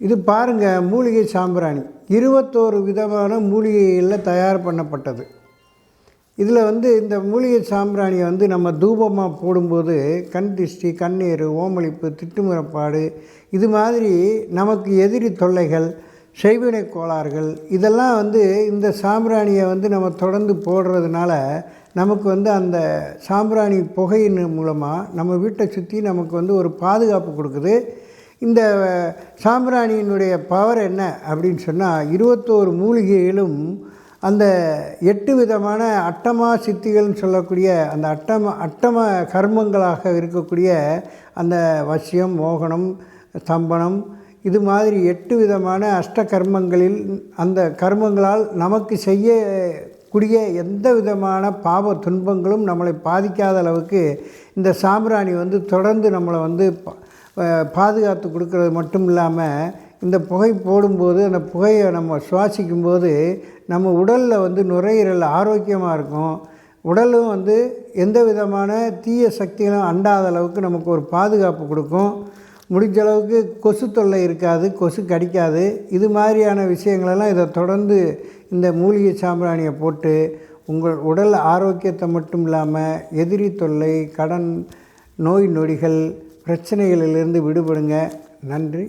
இது பாருங்கள் மூலிகை சாம்பிராணி. இருபத்தோரு விதமான மூலிகைகளில் தயார் பண்ணப்பட்டது. இதில் வந்து இந்த மூலிகை சாம்பிராணியை வந்து நம்ம தூபமாக போடும்போது கண் திஷ்டி கண்ணீர் ஓமளிப்பு திட்டுமுறப்பாடு இது மாதிரி நமக்கு எதிரி தொல்லைகள் செய்வினை கோளாறுகள் இதெல்லாம் வந்து இந்த சாம்பிராணியை வந்து நம்ம தொடர்ந்து போடுறதுனால நமக்கு வந்து அந்த சாம்பிராணி புகையின் மூலமாக நம்ம வீட்டை சுற்றி நமக்கு வந்து ஒரு பாதுகாப்பு கொடுக்குது. இந்த சாம்பிராணியினுடைய பவர் என்ன அப்படின்னு சொன்னால் இருபத்தோரு மூலிகைகளும் அந்த எட்டு விதமான அட்டமா சித்திகள்னு சொல்லக்கூடிய அந்த அட்டம அட்டம கர்மங்களாக இருக்கக்கூடிய அந்த வசியம் மோகனம் ஸ்தம்பனம் இது மாதிரி எட்டு விதமான அஷ்ட கர்மங்களில் அந்த கர்மங்களால் நமக்கு செய்யக்கூடிய எந்த விதமான பாவ துன்பங்களும் நம்மளை பாதிக்காத அளவுக்கு இந்த சாம்பிராணி வந்து தொடர்ந்து நம்மளை வந்து பா- பாதுகாத்து கொடுக்கறது மட்டும் இல்லாமல் இந்த புகை போடும்போது அந்த புகையை நம்ம சுவாசிக்கும்போது நம்ம உடலில் வந்து நுரையீரல் ஆரோக்கியமாக இருக்கும். உடலும் வந்து எந்த விதமான தீய சக்திகளும் அண்டாத அளவுக்கு நமக்கு ஒரு பாதுகாப்பு கொடுக்கும். முடிஞ்ச அளவுக்கு கொசு தொல்லை இருக்காது கொசு கடிக்காது. இது மாதிரியான விஷயங்களெல்லாம் இதை தொடர்ந்து இந்த மூலிகை சாம்பிராணியை போட்டு உங்கள் உடல் ஆரோக்கியத்தை மட்டும் இல்லாமல் எதிரி தொல்லை கடன் நோய் நொடிகள் பிரச்சனைகளிலிருந்து விடுபடுங்க. நன்றி.